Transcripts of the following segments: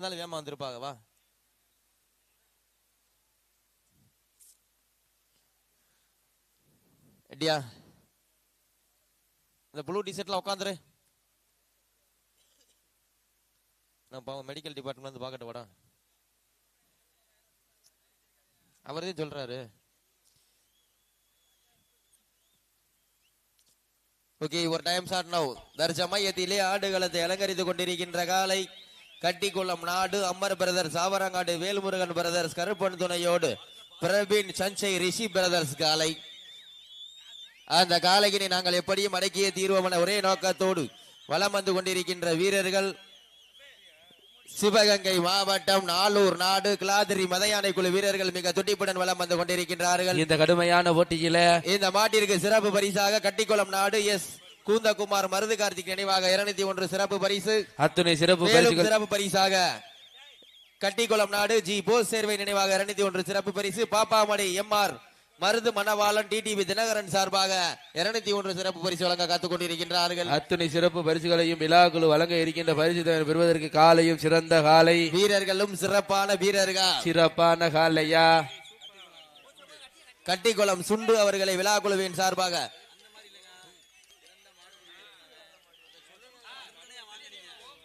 இருந்தாலும் வேமா வந்திருப்பாங்க வா. ரெடியா இந்த ப்ளூ டிஷர்ட்ல உட்காந்துரு நான் பாவம் மெடிக்கல் டிபார்ட்மெண்ட் வந்து பார்க்கட்டு வாடா. அவரே சொல்றாரு? ஓகே ஒரு டைம் சாட் நவ் தற்சமயத்திலே ஆடுகளத்தை அலங்கரித்துக் கொண்டிருக்கின்ற காலை கட்டிக்குளம் நாடு அம்மர் பிரதர்ஸ் ஆவரங்காடு வேல்முருகன் பிரதர்ஸ் கருப்பன் துணையோடு பிரவீன் சஞ்சய் ரிஷி பிரதர்ஸ் காலை. அந்த காலையினை நாங்கள் எப்படியும் அடக்கிய தீர்வோம் என ஒரே நோக்கத்தோடு வலம் வந்து கொண்டிருக்கின்ற வீரர்கள். சிவகங்கை மாவட்டம் நாளூர் நாடு கிளாதிரி மதையானை குழு வீரர்கள் மிக துடிப்புடன் வலம் வந்து கொண்டிருக்கின்றார்கள். இந்த கடுமையான போட்டியில இந்த மாட்டிற்கு சிறப்பு பரிசாக கட்டிக்குளம் நாடு எஸ். கூந்தகுமார் மருது கார்த்திக் நினைவாக இருநூத்தி ஒன்று சிறப்பு பரிசு. அத்துணை சிறப்பு மேலும் சிறப்பு பரிசாக கட்டிக்குளம் நாடு ஜி போஸ் சேர்வை நினைவாக இருநூத்தி ஒன்று சிறப்பு பரிசு. Pappamani M R Marudhu Manavalan TTV Dinakaran சார்பாக இருநூத்தி ஒன்று சிறப்பு பரிசு வழங்க காத்துக் கொண்டிருக்கின்றார்கள். அத்துணை சிறப்பு பரிசுகளையும் விழாக்குழு வழங்க இருக்கின்ற பரிசு பெறுவதற்கு காலையும் சிறந்த காலை. வீரர்களும் சிறப்பான வீரர்கள். சிறப்பான காலையா? கட்டிக்குளம் சுண்டு அவர்களை விழா குழுவின் சார்பாக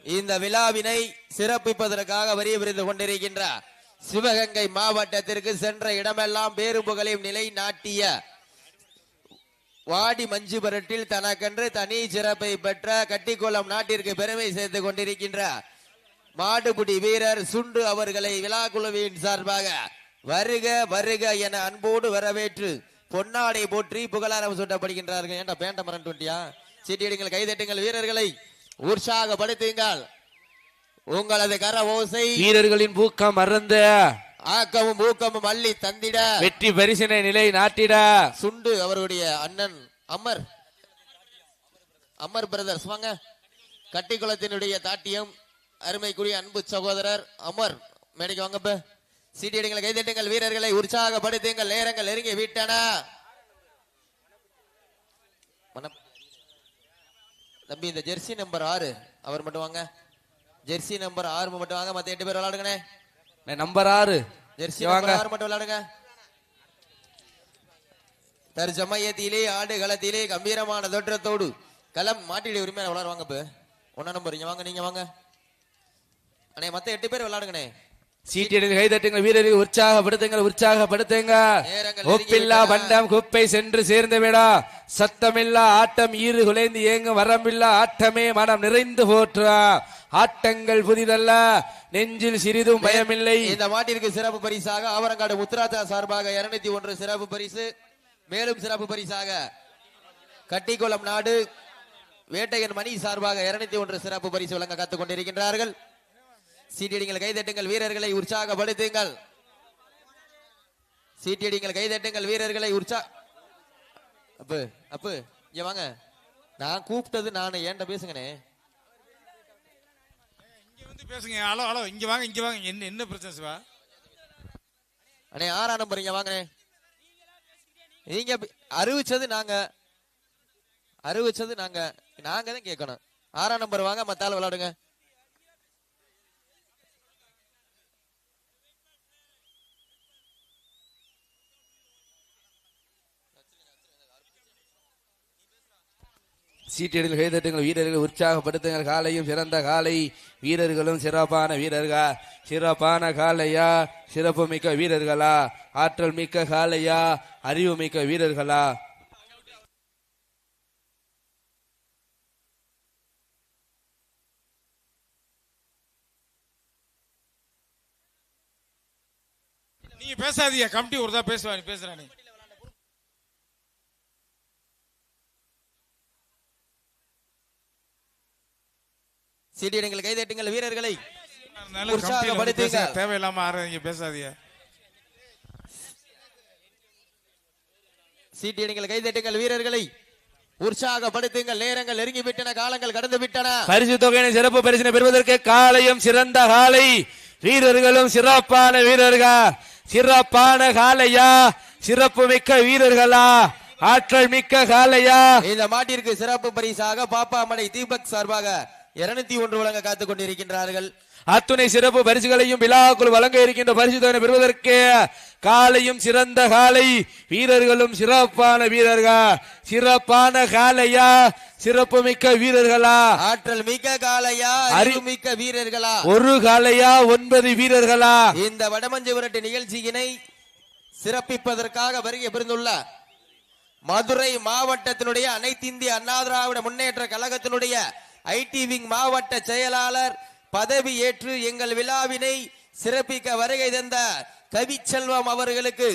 இந்த விழாவினை சிறப்பிப்பதற்காக வரி விருந்து கொண்டிருக்கின்றார். சிவகங்கை மாவட்டத்திற்கு சென்ற இடமெல்லாம் பேரு புகழையும் நிலை நாட்டிய வாடி மஞ்சு பரட்டில் தனக்கென்று தனி சிறப்பை பெற்ற கட்டிக்குளம் நாட்டிற்கு பெருமை சேர்த்து கொண்டிருக்கின்ற மாடுபிடி வீரர் சுண்டு அவர்களை விழா குழுவின் சார்பாக வருக வருக என அன்போடு வரவேற்று பொன்னாடை போற்றி புகழாரம் சூட்டப்படுகின்றார்கள். ஏன்டா பேண்ட மரன் டுவெண்டியா சீட்டிடுங்கள் கைதட்டுங்கள் வீரர்களை. உற்சாகப்படுத்துங்கள். உங்களது கர ஓசை வீரர்களின் பூக்கம் மறந்த ஆக்கமும் ஊக்கமும் அள்ளி தந்திட. வெற்றி பரிசினை நிலை நாட்டிட. சுண்டு அவருடைய அண்ணன் அமர். அமர் பிரதர்ஸ் வாங்க. கட்டிக்குளத்தினுடைய தாட்டியம் அருமைக்குரிய அன்பு சகோதரர் அமர். மேடைக்கு வாங்க இப்ப சீட்டியடிங்களை கைதட்டுங்கள் வீரர்களை உற்சாகப்படுத்துங்கள் நேரங்கள் நெருங்கி விட்டன. மனம். தம்பி இந்த ஜெர்சி நம்பர் ஆறு. அவர் மட்டும் வாங்க. ஜெர்சி நம்பர் ஆறு மட்டும் வாங்க. மத்த எட்டு பேர் விளையாடுங்கண்ணே. நம்பர் ஆறு. ஜெர்சி வாங்க. ஆறு மட்டும் விளையாடுங்க. தற்சமயத்திலே ஆடு களத்திலே கம்பீரமான தோற்றத்தோடு களம் மாட்டிலே உரிமையான விளையாடுவாங்க இப்ப ஒன்னா நம்பர் இங்க வாங்க நீங்க வாங்க. அண்ணே மத்த எட்டு பேர் விளையாடுங்கண்ணே. சீட்டியடில் கைதட்டுங்கள் வீரர்கள் உற்சாகப்படுத்துங்கள் உற்சாகப்படுத்துங்க ஒப்பில்லா பண்டம் குப்பை சென்று சேர்ந்து விடா சத்தமில்லா ஆட்டம் ஈறு குலைந்து ஏங்க வரம்பில்லா ஆட்டமே மனம் நிறைந்து போற்றா. ஆட்டங்கள் புதிதல்ல நெஞ்சில் சிறிதும் பயமில்லை. இந்த மாட்டிற்கு சிறப்பு பரிசாக ஆவரங்காடு முத்துராஜா சார்பாக இருநூத்தி ஒன்று சிறப்பு பரிசு மேலும் சிறப்பு பரிசாக கட்டிக்குளம் நாடு வேட்டையன் மணி சார்பாக இருநூத்தி ஒன்று சிறப்பு பரிசு வழங்க காத்துக் கொண்டிருக்கின்றார்கள் சீட்டியடிங்கள் கைதட்டுங்கள் வீரர்களை உற்சாகப்படுத்துங்கள். சீட்டியடிங்கள் கைதட்டுங்கள் வீரர்களை உற்சா அப்பு அப்பு இங்க வாங்க. நான் கூப்பிட்டது நானு ஏன்ட பேசுங்கண்ணே? இங்க வந்து பேசுங்க ஹலோ ஹலோ இங்க வாங்க இங்க வாங்க என்ன என்ன பிரச்சனை சிவா? அண்ணே ஆறாம் நம்பர் இங்க வாங்கண்ணே. நீங்க அறிவிச்சது நாங்க அறிவிச்சது நாங்க நாங்க தான் கேட்கணும். ஆறாம் நம்பர் வாங்க மத்தால விளையாடுங்க சீட்டிடல் கைதட்டுங்கள் வீரர்கள் உற்சாகப்படுத்துங்கள். காலையும் சிறந்த காலை. வீரர்களும் சிறப்பான வீரர்கள். சிறப்பான காலையா? சிறப்பு மிக்க வீரர்களா? ஆற்றல் மிக்க காலையா? அறிவு மிக்க வீரர்களா? நீங்க பேசாதீங்க. கமிட்டி ஒரு தான் பேசுவா நீ. சீட்டியடிங்கள் கைதட்டுங்கள் வீரர்களை. உற்சாகப்படுத்துங்க. தேவையில்லாம ஆறாதீங்க பேசாதீங்க. சீட்டியடிங்கள் கைதட்டுங்கள் வீரர்களை. உற்சாகப்படுத்துங்கள் நேரங்கள் நெருங்கி விட்டன காலங்கள் கடந்து விட்டன பரிசு தொகையினை சிறப்பு பரிசினை பெறுவதற்கு காலையும் சிறந்த காலை. வீரர்களும் சிறப்பான வீரர்கள்? சிறப்பான காலையா? சிறப்பு மிக்க வீரர்களா? ஆற்றல் மிக்க காலையா? இந்த மாட்டிற்கு சிறப்பு பரிசாக பாப்பாமடை தீபக் சார்பாக இருநூத்தி ஒன்று வழங்க காத்துக் கொண்டிருக்கின்றார்கள். அத்துணை சிறப்பு பரிசுகளையும் விழாக்குள் வழங்க இருக்கின்ற பரிசு தொகை பெறுவதற்கு காலையும் சிறந்த காலை வீரர்களும் சிறப்பான வீரர்கள்? சிறப்பான காலையா? சிறப்புமிக்க வீரர்களா? ஆற்றல் மிக்க காளையா அறிவு- அறிவு மிக்க வீரர்களா? ஒரு காலையா ஒன்பது வீரர்களா? இந்த வடமஞ்சு விரட்டு நிகழ்ச்சியினை சிறப்பிப்பதற்காக வருகை புரிந்துள்ள மதுரை மாவட்டத்தினுடைய அனைத்து இந்திய அண்ணா திராவிட முன்னேற்ற கழகத்தினுடைய ஐடி விங் மாவட்ட செயலாளர் பதவி ஏற்று எங்கள் விழாவினை சிறப்பிக்க வருகை தந்த கவிச்செல்வம் அவர்களுக்கு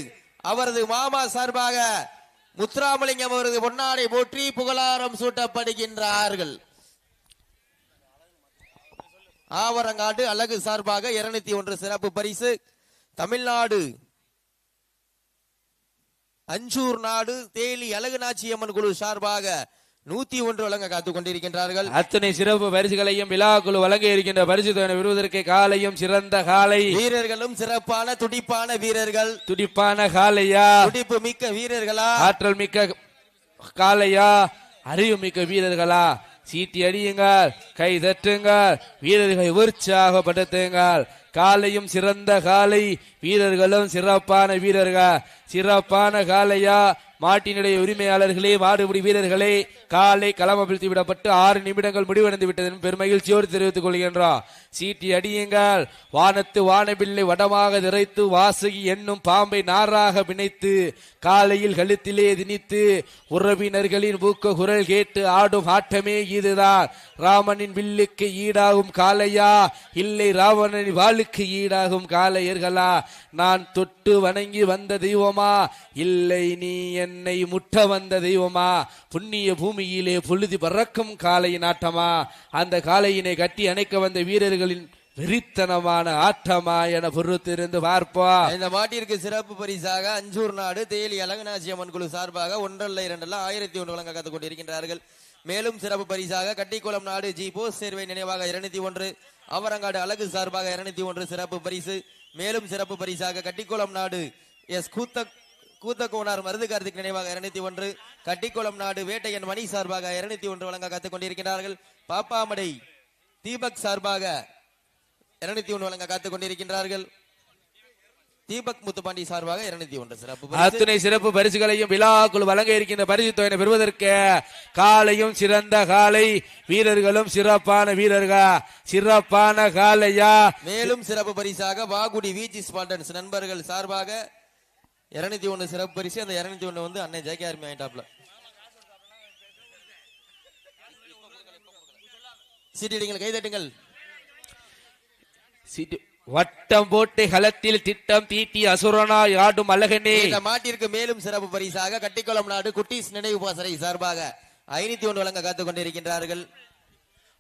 அவரது மாமா சார்பாக முத்துராமலிங்கம் அவரது பொன்னாடை போற்றி புகழாரம் சூட்டப்படுகின்றார்கள். ஆவரங்காடு அழகு சார்பாக இருநூத்தி ஒன்று சிறப்பு பரிசு. தமிழ்நாடு அஞ்சூர் நாடு தேலி அழகுநாச்சியம்மன் குழு சார்பாக நூத்தி ஒன்று வழங்க காத்துக் கொண்டிருக்கின்றார்கள் அத்தனை சிறப்பு பரிசுகளையும் விழாக்குழு வழங்க இருக்கின்ற பரிசு தொகை பெறுவதற்கு காலையும் சிறந்த காலை. வீரர்களும் சிறப்பான துடிப்பான வீரர்கள். துடிப்பான காலையா? துடிப்பு மிக்க வீரர்களா? ஆற்றல் மிக்க காலையா? அறிவு மிக்க வீரர்களா? சீட்டி அடியுங்கள் கை தட்டுங்கள் வீரர்களை உற்சாகப்படுத்துங்கள். காலையும் சிறந்த காலை வீரர்களும் சிறப்பான வீரர்கள். சிறப்பான காலையா? மாட்டினுடைய உரிமையாளர்களே மாடுபிடி வீரர்களே காலை களமபிழ்த்தி விடப்பட்டு ஆறு நிமிடங்கள் முடிவடைந்து விட்டது பெருமகிழ்ச்சியோடு தெரிவித்துக் கொள்கின்றார். சீட்டி அடியுங்கள். வானத்து வானபில்லை வடமாக நிறைத்து வாசுகி என்னும் பாம்பை நாராக பிணைத்து காலையில் கழுத்திலே திணித்து உறவினர்களின் ஊக்க குரல் கேட்டு ஆடும் ஆட்டமே இதுதான். ராமனின் வில்லுக்கு ஈடாகும் காலையா இல்லை ராவணனின் வாளுக்கு ஈடாகும் காளையர்களா? நான் தொட்டு வணங்கி வந்த தெய்வமா? இல்லை நீ என் என்னை முட்ட வந்த தெய்வமா? புண்ணிய பூமியிலே பொழுது பறக்கும் காலை நாட்டமா? அந்த காலையினை கட்டி அணைக்க வந்த வீரர்களின் வெறித்தனமான ஆட்டமா என பொறுத்திருந்து பார்ப்போம். இந்த மாட்டிற்கு சிறப்பு பரிசாக அஞ்சூர் நாடு தேலி அழகுநாச்சியம்மன் குழு சார்பாக ஒன்றல்ல இரண்டல்ல ஆயிரத்தி ஒன்று வழங்க காத்துக் கொண்டிருக்கின்றார்கள். மேலும் சிறப்பு பரிசாக கட்டிக்குளம் நாடு ஜி போஸ் சேர்வை நினைவாக இருநூத்தி ஒன்று அவரங்காடு அழகு சார்பாக இருநூத்தி ஒன்று சிறப்பு பரிசு. மேலும் சிறப்பு பரிசாக கட்டிக்குளம் நாடு எஸ் கூத்தக் கூத்தக்கோனார் மருது கார்த்திக் நினைவாக இருநூத்தி ஒன்று கட்டிக்குளம் நாடு வேட்டையன் மணி சார்பாக இருநூத்தி ஒன்று வழங்க காத்துக் கொண்டிருக்கிறார்கள் பாப்பாமடை தீபக் சார்பாக இருநூத்தி ஒன்று வழங்க காத்துக் கொண்டிருக்கின்றார்கள். தீபக் முத்துப்பாண்டி சார்பாக இருநூத்தி ஒன்று சிறப்பு. அத்துணை சிறப்பு பரிசுகளையும் விழாக்குள் வழங்க இருக்கின்ற பரிசு தொகையை பெறுவதற்கு காலையும் சிறந்த காலை வீரர்களும் சிறப்பான வீரர்கள்? சிறப்பான காலையா? மேலும் சிறப்பு பரிசாக வாகுடி விஜி ஸ்பாண்டன்ஸ் நண்பர்கள் சார்பாக இருநூத்தி ஒண்ணு சிறப்பு பரிசு. அந்த இருநூத்தி ஒண்ணு வந்து அண்ணன் ஜெகே ஆர்மி ஆயிட்டாப்ல சீட்டிடுங்கள் கைதட்டுங்கள் சிட்டு- வட்டம் போட்டு களத்தில் திட்டம் தீட்டி அசுரனாய் ஆடும் அழகனே. இந்த மாட்டிற்கு மேலும் சிறப்பு பரிசாக கட்டிக்குளம் நாடு குட்டீஸ் நினைவு பாசறை சார்பாக ஐநூத்தி ஒன்று வழங்க காத்துக் கொண்டிருக்கின்றார்கள்.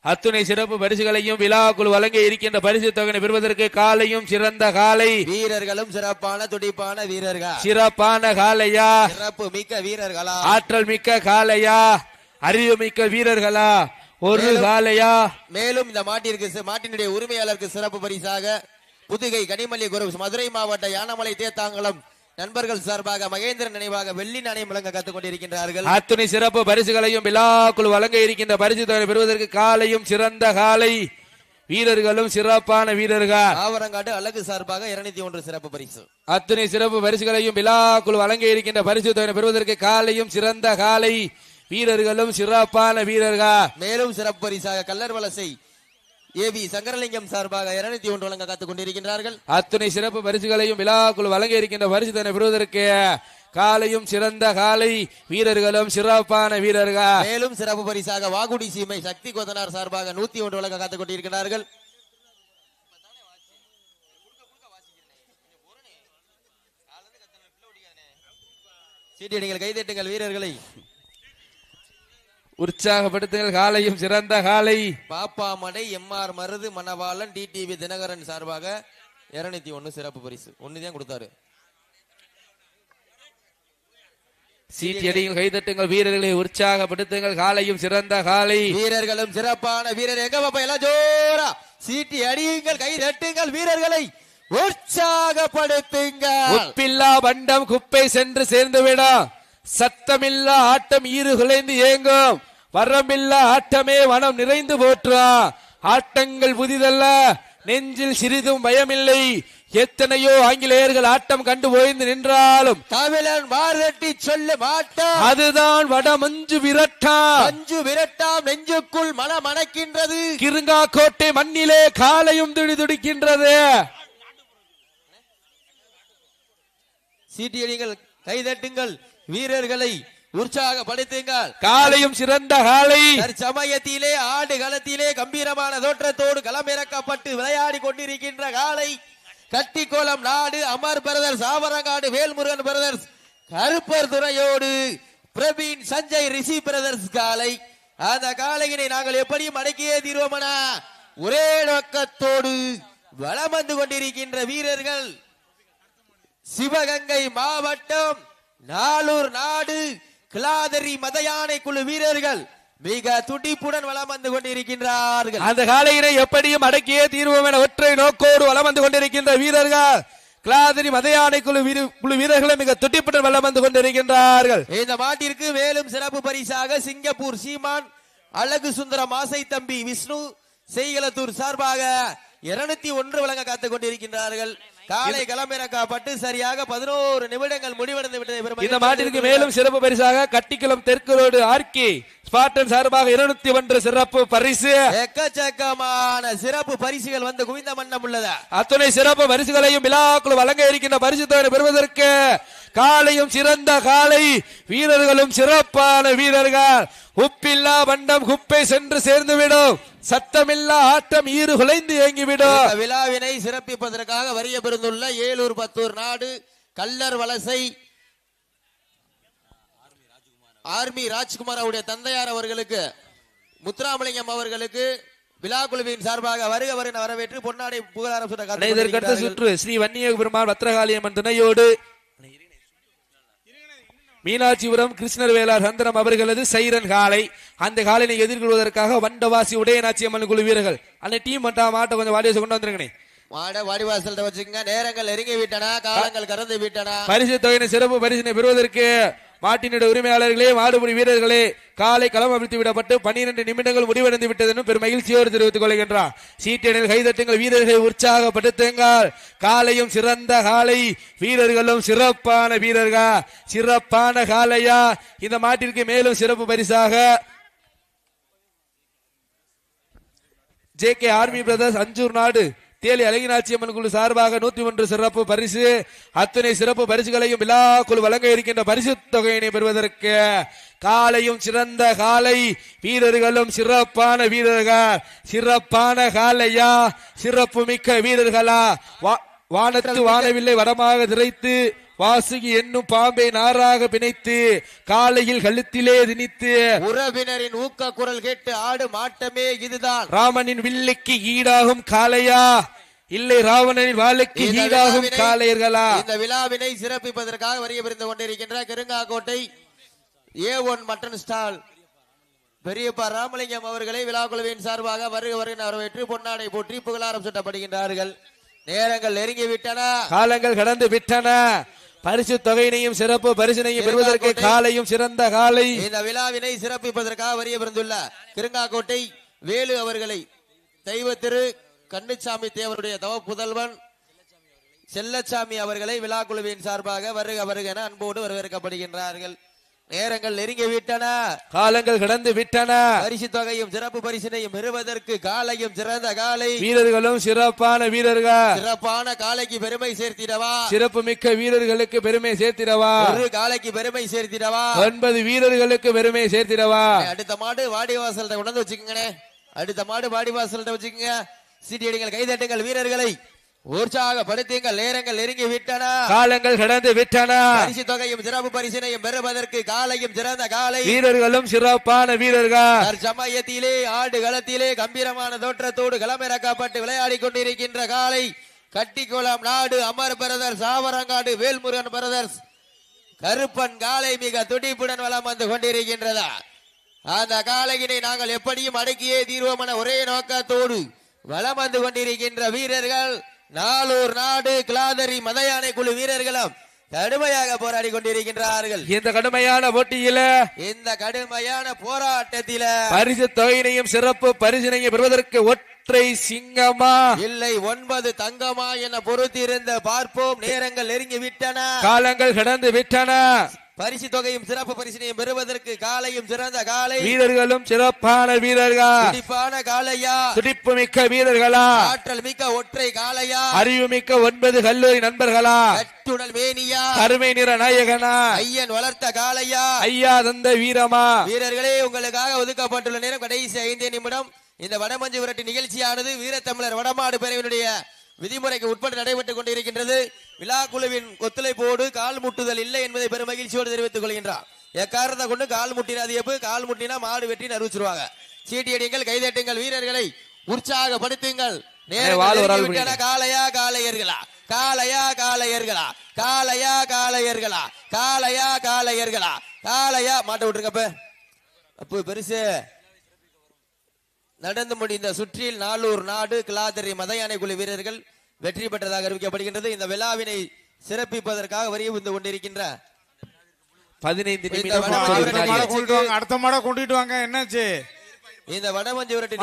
அத்துணை சிறப்பு பரிசுகளையும் விழாக்குள் வழங்க இருக்கின்ற பரிசு தொகையை பெறுவதற்கு காலையும் சிறந்த காலை. வீரர்களும் சிறப்பான துடிப்பான வீரர்கள். சிறப்பான காலையா? சிறப்பு மிக்க வீரர்களா? ஆற்றல் மிக்க காலையா? அறிவு மிக்க வீரர்களா? ஒரு காலையா? மேலும் இந்த மாட்டிற்கு மாட்டினுடைய உரிமையாளருக்கு சிறப்பு பரிசாக புதுகை கனிமல்லி குரு மதுரை மாவட்ட யானமலை தேத்தாங்குளம் நண்பர்கள் சார்பாக மகேந்திரன் நினைவாக வெள்ளி நாணயம் வழங்க கத்துக் கொண்டிருக்கின்றார்கள் அத்துணை சிறப்பு பரிசுகளையும் விழாக்குள் வழங்க இருக்கின்ற பரிசு தொகை பெறுவதற்கு காலையும் சிறந்த காலை. வீரர்களும் சிறப்பான வீரர்கள். ஆவரங்காட்டு அழகு சார்பாக இருநூத்தி ஒன்று சிறப்பு பரிசு. அத்துணை சிறப்பு பரிசுகளையும் விழாக்குள் வழங்க இருக்கின்ற பரிசு தொகை பெறுவதற்கு காலையும் சிறந்த காலை. வீரர்களும் சிறப்பான வீரர்கள். மேலும் சிறப்பு பரிசாக கல்லர் வலசை ஏவி சங்கரலிங்கம் சார்பாக இருநூத்தி ஒன்று வழங்க காத்துக் கொண்டிருக்கின்றார்கள். அத்துணை சிறப்பு பரிசுகளையும் விழாக்குள் வழங்க இருக்கின்ற பரிசு தொகை பெறுவதற்கு? காலையும் சிறந்த காலை வீரர்களும் சிறப்பான வீரர்கள். மேலும் சிறப்பு பரிசாக வாகுடி சீமை சக்தி கொத்தனார் சார்பாக நூத்தி ஒன்று வழங்க காத்துக் கொண்டிருக்கிறார்கள் சீட்டிடுங்கள் கைதட்டுங்கள் வீரர்களை. உற்சாகப்படுத்துங்கள். காலையும் சிறந்த காலை. பாப்பாமடை எம்ஆர் மருது மணவாளன் டிடிவி தினகரன் சார்பாக இருநூத்தி ஒண்ணு சிறப்பு பரிசு. ஒண்ணுதான் கொடுத்தாரு. சீட்டியடிகள் கைதட்டுங்கள் வீரர்களை உற்சாகப்படுத்துங்கள். காலையும் சிறந்த காலை. வீரர்களும் சிறப்பான வீரர். எங்க பாப்பா? எல்லாம் ஜோரா. சீட்டி அடியுங்கள். கை தட்டுங்கள். வீரர்களை உற்சாகப்படுத்துங்கள். உப்பில்லா பண்டம் குப்பை சென்று சேர்ந்துவிடும் சத்தமில்லா ஆட்டம் ஈறு குலைந்து ஏங்கும். வரம்பில்லா ஆட்டமே வனம் நிறைந்து போற்றா. ஆட்டங்கள் புதிதல்ல. நெஞ்சில் சிறிதும் பயமில்லை. எத்தனையோ ஆங்கிலேயர்கள் ஆட்டம் கண்டு ஓய்ந்து நின்றாலும் தமிழன் மார்கட்டி சொல்ல மாட்டான் அதுதான் வடமஞ்சு விரட்டா. அஞ்சு விரட்டாம் நெஞ்சுக்குள் மனம் மணக்கின்றது கிருங்கா கோட்டை மண்ணிலே காலையும் துடி துடிக்கின்றது. சீட்டியடிகள் கைதட்டுங்கள் வீரர்களை உற்சாகப்படுத்துங்கள் காலையும் சிறந்த காலை. தற்சமயத்திலே ஆடு களத்திலே கம்பீரமான தோற்றத்தோடு களமிறக்கப்பட்டு விளையாடி கொண்டிருக்கின்ற காலை. கட்டிக்கோலம் நாடு அமர் பிரதர்ஸ் ஆவரங்காடு வேல்முருகன் பிரதர்ஸ் கருப்பர் துறையோடு பிரவீன் சஞ்சய் ரிஷி பிரதர்ஸ் காலை. அந்த காலையினை நாங்கள் எப்படியும் அடக்கியே தீர்வோமனா? ஒரே நோக்கத்தோடு வலம் வந்து கொண்டிருக்கின்ற வீரர்கள். சிவகங்கை மாவட்டம் நாளூர் நாடு கிளாதரி மத யானை குழு வீரர்கள் மிக துடிப்புடன் வலம் வந்து கொண்டிருக்கின்றார்கள். அந்த காலையினை எப்படியும் அடக்கியே தீர்வோம் என ஒற்றை நோக்கோடு வலம் வந்து கொண்டிருக்கின்ற வீரர்கள் கிளாதிரி மதையானை குழு குழு வீரர்களும் மிக துட்டிப்புடன் வலம் வந்து கொண்டிருக்கின்றார்கள். இந்த மாட்டிற்கு மேலும் சிறப்பு பரிசாக சிங்கப்பூர் சீமான் அழகு சுந்தரம் ஆசை தம்பி விஷ்ணு செய்கலத்தூர் சார்பாக இருநூத்தி ஒன்று வழங்க காத்துக் கொண்டிருக்கின்றார்கள். காலை களமிறக்கப்பட்டு சரியாக பதினோரு நிமிடங்கள் முடிவடைந்து விட்டதை இந்த மாட்டிற்கு மேலும் சிறப்பு பரிசாக கட்டிக்குளம் தெற்கு ரோடு ஆர்கே ஸ்பாட்டன் சார்பாக இருநூத்தி ஒன்று சிறப்பு பரிசு. எக்கச்சக்கமான சிறப்பு பரிசுகள் வந்து குவிந்த மன்னம் உள்ளதா. அத்துணை சிறப்பு பரிசுகளையும் விழாக்குழு வழங்க இருக்கின்ற பரிசு தொகை பெறுவதற்கு காலையும் சிறந்த காலை வீரர்களும் சிறப்பான வீரர்கள். உப்பில்லா வண்டம் குப்பை சென்று சேர்ந்துவிடும். சத்தமில்லா ஆட்டம் ஈறு குலைந்து இயங்கிவிடும் விழாவினை சிறப்பிப்பதற்காக வரிய பெருந்துள்ள ஏலூர் பத்தூர் நாடு கல்லர் வலசை ஆர்மி ராஜ்குமார் அவருடைய தந்தையார் அவர்களுக்கு முத்துராமலிங்கம் அவர்களுக்கு விழா குழுவின் சார்பாக வருக வருக வரவேற்று பொன்னாடை புகழாரம். சுற்று ஸ்ரீ வன்னிய பெருமாள் பத்திரகாளியம்மன் துணையோடு மீனாட்சிபுரம் கிருஷ்ணர் வேளார் சந்திரம் அவர்களது சைரன் காலை. அந்த காலையை எதிர்கொள்வதற்காக வண்டவாசி உடையநாச்சி அம்மன் குழு வீரர்கள். அந்த டீம் மட்டும் மாட்டை கொஞ்சம் வாடியசு கொண்டு வந்துருங்கண்ணே. மாட வாடிவாசல்கிட்ட வச்சுக்கங்க. நேரங்கள் நெருங்கி விட்டன காலங்கள் கடந்து விட்டன. பரிசு தொகையினை சிறப்பு பரிசினை பெறுவதற்கு மாட்டினுடைய உரிமையாளர்களே மாடுபிடி வீரர்களே காலை களம் அவிழ்த்து விடப்பட்டு பன்னிரண்டு நிமிடங்கள் முடிவடைந்து விட்டது என்று பெரும் மகிழ்ச்சியோடு தெரிவித்துக் கொள்கின்றார். சீட்டினில் கைதட்டுங்கள் வீரர்களை உற்சாகப்படுத்துங்கள். காலையும் சிறந்த காலை வீரர்களும் சிறப்பான வீரர்கள் சிறப்பான காலையா. இந்த மாட்டிற்கு மேலும் சிறப்பு பரிசாக J K army brothers Anjur நாடு தேலி அழகினாட்சி அம்மன் குழு சார்பாக நூத்தி ஒன்று சிறப்பு பரிசு. அத்தனை சிறப்பு பரிசுகளையும் விழா குழு வழங்க இருக்கின்ற பரிசு தொகையினை பெறுவதற்கு காலையும் சிறந்த காலை வீரர்களும் சிறப்பான வீரர்கள் சிறப்பான காலையா சிறப்பு மிக்க வீரர்களா வானத்து வானவில்லை வடமாக திரைத்து வாசுகி என்னும் பாம்பை நாராக பிணைத்து காலையில் கழுத்திலே திணித்து உறவினரின் ஊக்க குரல் கேட்டு ஆடு மாட்டமே இதுதான். ராமனின் வில்லுக்கு ஈடாகும் காளையா? இல்லை ராவணனின் இந்த ஈடாகும் காளையர்களா? இந்த விழாவினை சிறப்பிப்பதற்காக வரிய பிரிந்து கொண்டிருக்கின்ற Karungakottai A one mutton stall. பெரியப்பா ராமலிங்கம் அவர்களை விழா குழுவின் சார்பாக வருக வருகிற வரவேற்று பொன்னாடை போற்றி புகழாரம் சுட்டப்படுகின்றார்கள். நேரங்கள் நெருங்கி விட்டன காலங்கள் கடந்து விட்டன. பரிசு தொகையினையும் சிறப்பு பரிசினையும் பெறுவதற்கு காலையும் சிறந்த காலை. இந்த விழாவினை சிறப்பிப்பதற்காக வரிய பிறந்துள்ள கிருங்காக்கோட்டை வேலு அவர்களை தெய்வ திரு கண்ணுச்சாமி தேவருடைய தவ புதல்வன் செல்லச்சாமி அவர்களை விழா குழுவின் சார்பாக வருக வருக என அன்போடு வரவேற்கப்படுகின்றார்கள். நேரங்கள் நெருங்கி விட்டன. காலங்கள் கடந்து விட்டன. பரிசு தொகையும் சிறப்பு பரிசினையும் பெறுவதற்கு காலையும் சிறந்த காலை. வீரர்களும் சிறப்பான வீரர்கள். சிறப்பான காலைக்கு பெருமை சேர்த்திடவா? சிறப்பு மிக்க வீரர்களுக்கு பெருமை சேர்த்திடவா? ஒரு காலைக்கு பெருமை சேர்த்திடவா? ஒன்பது வீரர்களுக்கு பெருமை சேர்த்திடவா? அடுத்த மாடு வாடி வாசல்கிட்ட உணர்ந்து வச்சுக்கோங்கண்ணே அடுத்த மாடு வாடி வாசல்கிட்ட வச்சுக்கோங்க. சீட்டியடிங்கள் கைதட்டுங்கள் வீரர்களை. உற்சாகப்படுத்துங்கள் நேரங்கள் நெருங்கி விட்டன. காலங்கள் கடந்து விட்டன. பரிசு தொகையும் சிறப்பு பரிசினையும் பெறுவதற்கு காலையும் சிறந்த காலை. வீரர்களும் சிறப்பான வீரர்கள். தற்சமயத்திலே ஆடு களத்திலே கம்பீரமான தோற்றத்தோடு களமிறக்கப்பட்டு விளையாடி கொண்டிருக்கின்ற காலை. கட்டிக்குளம் நாடு அமர் பிரதர்ஸ் ஆவரங்காடு வேல்முருகன் பிரதர்ஸ். கருப்பன் காலை மிக துடிப்புடன் வலம் வந்து கொண்டிருக்கின்றதா? அந்த காலையினை நாங்கள் எப்படியும் அடக்கியே தீர்வோம் என ஒரே நோக்கத்தோடு வலம் வந்து கொண்டிருக்கின்ற வீரர்கள். நாளூர் நாடு கிளாதரி மதையானை குழு வீரர்களும் கடுமையாக போராடி கொண்டிருக்கின்றார்கள். இந்த கடுமையான போட்டியில இந்த கடுமையான போராட்டத்தில பரிசு தொகையினையும் சிறப்பு பரிசினையும் பெறுவதற்கு ஒற்றை சிங்கமா? இல்லை ஒன்பது தங்கமா என பொறுத்திருந்த பார்ப்போம். நேரங்கள் நெருங்கி விட்டன காலங்கள் கடந்து விட்டன. பரிசு தொகையும் சிறப்பு பரிசினையும் பெறுவதற்கு காலையும் சிறந்த காலை. வீரர்களும் சிறப்பான வீரர்கள்? துடிப்பான காளையா துடிப்பு மிக்க வீரர்களா? ஆற்றல் மிக்க ஒற்றை காளையா அறிவு மிக்க ஒன்பது கல்லூரி நண்பர்களா? கட்டுடல் மேனியா? கருமை நிற நாயகனா? ஐயன் வளர்த்த காளையா ஐயா தந்த வீரமா? வீரர்களே உங்களுக்காக ஒதுக்கப்பட்டுள்ள நேரம் கடைசி ஐந்தே நிமிடம். இந்த வடமஞ்சு விரட்டு நிகழ்ச்சியானது வீரத்தமிழர் வடமாடு பிரிவினுடைய விதிமுறைக்கு உட்பட்டு நடைபெற்றுக் கொண்டிருக்கின்றது. விழா குழுவின் ஒத்துழைப்போடு கால் முட்டுதல் இல்லை என்பதை பெரும் மகிழ்ச்சியோடு தெரிவித்துக் கொள்கின்றார். எக்காரணத்தை கொண்டு கால் முட்டினாதியப்பு கால் முட்டினா மாடு வெட்டின்னு அறிவிச்சிருவாங்க சீட்டியடிங்கள் கைதட்டுங்கள் வீரர்களை உற்சாகப்படுத்துங்கள். காளையா காளையர்களா? காளையா காளையர்களா? காளையா காளையர்களா? காளையா காளையர்களா? காளையா மாட்ட விட்டுருக்கப்ப அப்போ பெருசு நடந்து முடிந்த சுற்றில் நாளூர் நாடு கிளாதரி மத யானை குழு வீரர்கள் வெற்றி பெற்றதாக அறிவிக்கப்படுகின்றது. இந்த விழாவினை சிறப்பிப்பதற்காக வரிய வந்து கொண்டிருக்கின்ற பதினைந்து அடுத்த மாடை வினாடி. கொண்டுட்டு வாங்க என்னாச்சு? இந்த வடமஞ்சு விரட்டு